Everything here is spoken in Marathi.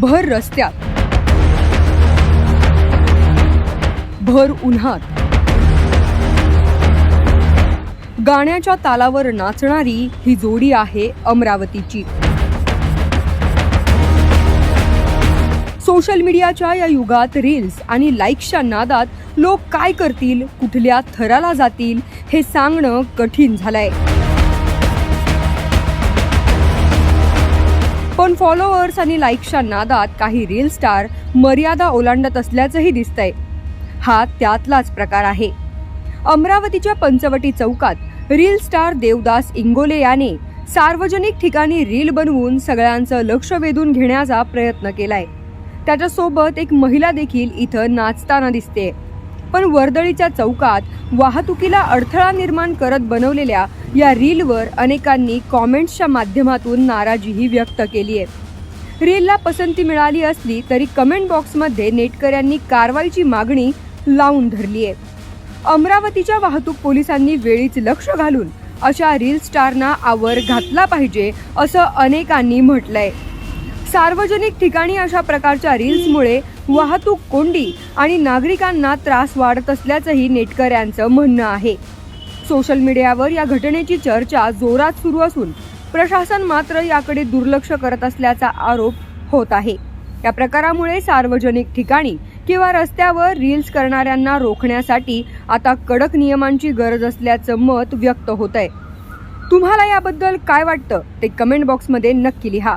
भर रस्त्यात. भर उन्हात. गाण्याच्या तालावर नाचणारी ही जोडी आहे अमरावतीची. सोशल मीडियाच्या या युगात रील्स आणि लाईक्सच्या नादात लोक काय करतील कुठल्या थराला जातील हे सांगणं कठीण झालंय. पण फॉलोअर्स आणि लाईक्सच्या नादात काही रील स्टार मर्यादा ओलांडत असल्याचंही दिसतंय. हा त्यातलाच प्रकार आहे. अमरावतीच्या पंचवटी चौकात रील स्टार देवदास इंगोले याने सार्वजनिक ठिकाणी रील बनवून सगळ्यांचं लक्ष वेधून घेण्याचा प्रयत्न केलाय. त्याच्यासोबत एक महिला देखील इथं नाचताना दिसते पण वर्दळीच्या चौकात वाहतुकीला अडथळा निर्माण करत बनवलेल्या या रीलवर अनेकांनी कॉमेंट्सच्या माध्यमातून नाराजीही व्यक्त केली आहे. रीलला पसंती मिळाली असली तरी कमेंट बॉक्समध्ये नेटकऱ्यांनी कारवाईची मागणी लावून धरली आहे. अमरावतीच्या वाहतूक पोलिसांनी वेळीच लक्ष घालून अशा रील स्टारना आवर घातला पाहिजे असं अनेकांनी म्हटलंय. सार्वजनिक ठिकाणी अशा प्रकारच्या रील्समुळे वाहतूक कोंडी आणि नागरिकांना त्रास वाढत असल्याचंही नेटकऱ्यांचं म्हणणं आहे. सोशल मीडियावर या घटनेची चर्चा जोरात सुरू असून प्रशासन मात्र याकडे दुर्लक्ष करत असल्याचा आरोप होत आहे. या प्रकारामुळे सार्वजनिक ठिकाणी किंवा रस्त्यावर रील्स करणाऱ्यांना रोखण्यासाठी आता कडक नियमांची गरज असल्याचं मत व्यक्त होत आहे तुम्हाला याबद्दल काय वाटतं? ते कमेंट बॉक्समध्ये नक्की लिहा.